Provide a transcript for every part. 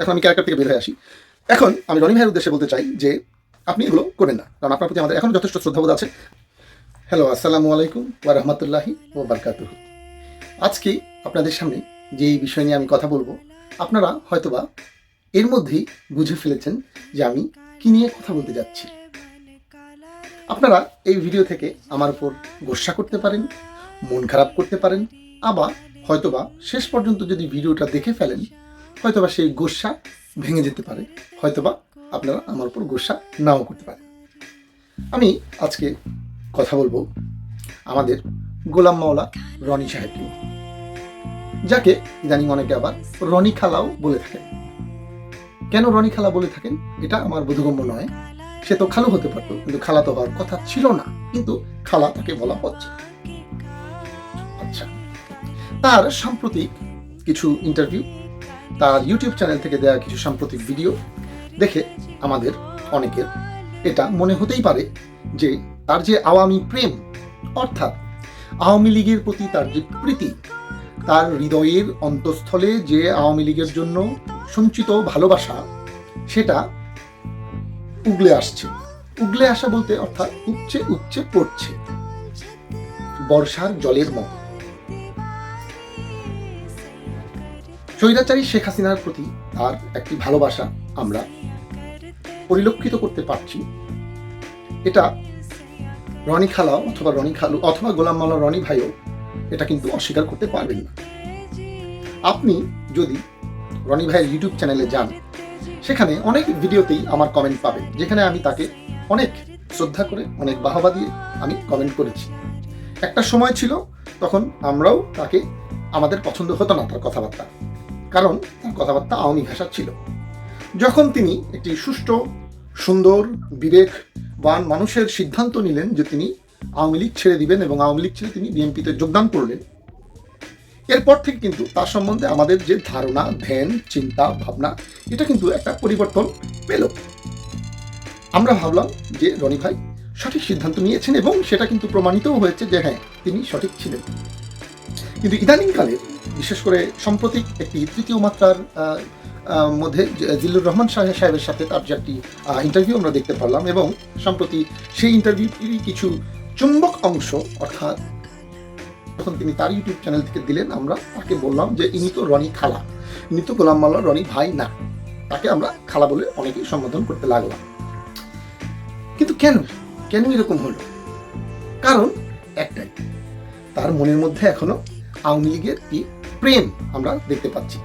এখন আমি ক্যারেক্টার থেকে বের হয়ে আসি। এখন আমি রনি ভাইয়ের উদ্দেশ্যে বলতে চাই যে আপনি এগুলো করবেন না, কারণ আপনার প্রতি আমাদের এখন যথেষ্ট শ্রদ্ধাবোধ আছে। হ্যালো আসসালামু আলাইকুম ওয়া রাহমাতুল্লাহি ও বারাকাতুহু। আজকে আপনাদের সামনে যে বিষয় নিয়ে আমি কথা বলব, আপনারা হয়তোবা এর মধ্যেই বুঝে ফেলেছেন যে আমি কি নিয়ে কথা বলতে যাচ্ছি। আপনারা এই ভিডিও থেকে আমার উপর গোসা করতে পারেন, মন খারাপ করতে পারেন, আবার হয়তোবা শেষ পর্যন্ত যদি ভিডিওটা দেখে ফেলেন হয়তোবা সেই গোসা ভেঙে যেতে পারে, হয়তোবা আপনারা আমার উপর গোসা নাও করতে পারেন। আমি আজকে কথা বলব আমাদের গোলাম মাওলা রনি সাহেব যাকে ইদানিং অনেকে আবার রনি খালাও বলে থাকেন। কেন রনি খালা বলে থাকেন? এটা আমার বোধগম্য নয়। সে তো খালু হতে পারতো, কিন্তু খালা তো হওয়ার কথা ছিল না, কিন্তু খালা তাকে বলা হচ্ছে। আচ্ছা তার সাম্প্রতিক কিছু ইন্টারভিউ তার ইউটিউব চ্যানেল থেকে দেওয়া কিছু সাম্প্রতিক ভিডিও দেখে আমাদের অনেকের এটা মনে হতেই পারে যে তার যে আওয়ামী প্রেম, অর্থাৎ আওয়ামী লীগের প্রতি তার যে প্রীতি, তার হৃদয়ের অন্তঃস্থলে যে আওয়ামী লীগের জন্য সঞ্চিত ভালোবাসা, সেটা উগলে আসছে। উগলে আসা বলতে অর্থাৎ উপচে উপচে পড়ছে। বর্ষার জলের মতো। স্বৈরাচারী শেখ হাসিনার প্রতি তার একটি ভালোবাসা আমরা পরিলক্ষিত করতে পারছি। এটা রনি খালাও অথবা রনি খালু অথবা গোলাম মাল্লা রনি ভাইও এটা কিন্তু অস্বীকার করতে পারবেন না। আপনি যদি রনি ভাইয়ের ইউটিউব চ্যানেলে যান, সেখানে অনেক ভিডিওতেই আমার কমেন্ট পাবেন, যেখানে আমি তাকে অনেক শ্রদ্ধা করে, অনেক বাহবা দিয়ে আমি কমেন্ট করেছি। একটা সময় ছিল, তখন আমরাও তাকে আমাদের পছন্দ হতো না তার কথাবার্তা। কারণ তার কথাবার্তা আওয়ামী ভাষা ছিল। যখন তিনি একটি সুষ্ঠু, সুন্দর, বিবেকবান মানুষের সিদ্ধান্ত নিলেন যে তিনি আওয়ামী লীগ ছেড়ে দিবেন এবং আওয়ামী লীগ ছেড়ে তিনি বিএনপিতে যোগদান করলেন, এরপর থেকে কিন্তু তার সম্বন্ধে আমাদের যে ধারণা, ধ্যান, চিন্তা, ভাবনা, এটা কিন্তু একটা পরিবর্তন পেল। আমরা ভাবলাম যে রনি ভাই সঠিক সিদ্ধান্ত নিয়েছেন এবং সেটা কিন্তু প্রমাণিতও হয়েছে যে হ্যাঁ তিনি সঠিক ছিলেন। কিন্তু ইদানিংকালে বিশেষ করে সাম্প্রতিক একটি তৃতীয় মাত্রার মধ্যে জিল্লুর রহমান সাহেব সাহেবের সাথে তার যে একটি ইন্টারভিউ আমরা দেখতে পারলাম এবং সম্প্রতি সেই ইন্টারভিউটিরই কিছু চুম্বক অংশ, অর্থাৎ যখন তিনি তার ইউটিউব চ্যানেল থেকে দিলেন, আমরা তাকে বললাম যে, ইনি তো রনি খালা। ইনি তো গোলাম মাল্লা রনি ভাই না। তাকে আমরা খালা বলে অনেকেই সম্বোধন করতে লাগলাম। কিন্তু কেন? কেন এরকম হলো? কারণ একটাই, তার মনের মধ্যে এখনও আওয়ামী লীগের কি প্রেম আমরা দেখতে পাচ্ছি।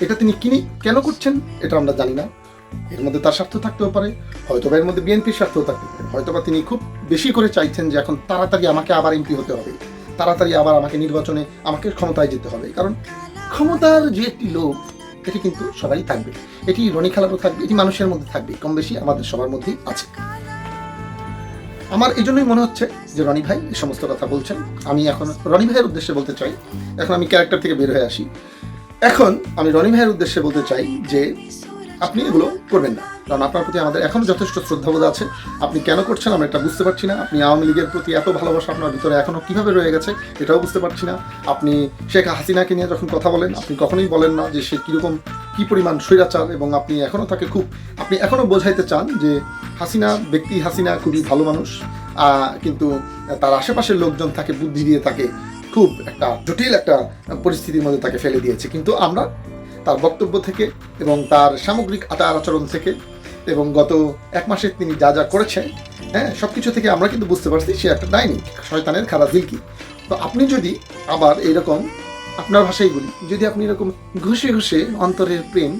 এটা তিনি কিনি কেন করছেন, এটা আমরা জানি না। এর মধ্যে তার স্বার্থ থাকতেও পারে হয়তো বা এর মধ্যে বিএনপির স্বার্থও থাকতে পারে। হয়তোবা তিনি খুব বেশি করে চাইছেন যে এখন তাড়াতাড়ি আমাকে আবার এমপি হতে হবে। তাড়াতাড়ি আবার আমাকে নির্বাচনে আমাকে ক্ষমতায় যেতে হবে। কারণ ক্ষমতার যে একটি লোক, এটি কিন্তু সবাই থাকবে। এটি রনি খেলারও থাকবে, এটি মানুষের মধ্যে থাকবে কম বেশি আমাদের সবার মধ্যেই আছে। আমার এই জন্যই মনে হচ্ছে যে রনি ভাই এই সমস্ত কথা বলছেন। আমি এখন রনি ভাইয়ের উদ্দেশ্যে বলতে চাই, এখন আমি ক্যারেক্টার থেকে বের হয়ে আসি। এখন আমি রনি ভাইয়ের উদ্দেশ্যে বলতে চাই যে আপনি এগুলো করবেন না। কারণ আপনার প্রতি আমাদের এখনও যথেষ্ট শ্রদ্ধাবোধ আছে। আপনি কেন করছেন আমরা এটা বুঝতে পারছি না। আপনি আওয়ামী লীগের প্রতি এত ভালোবাসা আপনার ভিতরে এখনও কীভাবে রয়ে গেছে এটাও বুঝতে পারছি না। আপনি শেখ হাসিনাকে নিয়ে যখন কথা বলেন, আপনি কখনোই বলেন না যে সে কীরকম কী পরিমাণ স্বৈরাচার এবং আপনি এখনও তাকে খুব, আপনি এখনও বোঝাইতে চান যে হাসিনা, ব্যক্তি হাসিনা খুবই ভালো মানুষ কিন্তু তার আশেপাশের লোকজন তাকে বুদ্ধি দিয়ে তাকে খুব একটা জটিল একটা পরিস্থিতির মধ্যে তাকে ফেলে দিয়েছে। কিন্তু আমরা তার বক্তব্য থেকে এবং তার সামগ্রিক আচার আচরণ থেকে এবং গত এক মাসে তিনি যা যা করেছেন হ্যাঁ সব কিছু থেকে আমরা কিন্তু বুঝতে পারছি সে একটা ডাইনি শয়তানের খারাপ দিলকি তো আপনি যদি আবার এইরকম আপনার ভাষায় বলি। যদি আপনি এরকম ঘষে ঘষে অন্তরের প্রেম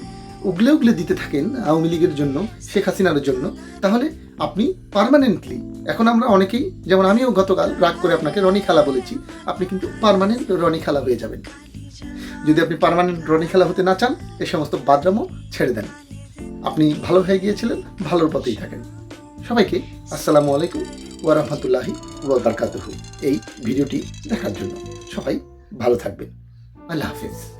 উগলে উগলে দিতে থাকেন আওয়ামী লীগের জন্য, শেখ হাসিনার জন্য, তাহলে আপনি পারমানেন্টলি এখন আমরা অনেকেই, যেমন আমিও গতকাল রাগ করে আপনাকে রনি খেলা বলেছি, আপনি কিন্তু পারমানেন্ট রনি খেলা হয়ে যাবেন। যদি আপনি পার্মানেন্ট রনি খেলা হতে না চান এই সমস্ত বাদরামও ছেড়ে দেন। আপনি ভালো হয়ে গিয়েছিলেন, ভালোর পথেই থাকেন। সবাইকে আসসালামু আলাইকুম ওয়া রাহমাতুল্লাহি ওয়া এই ভিডিওটি দেখার জন্য সবাই ভালো থাকবেন। আল্লাহ হাফিজ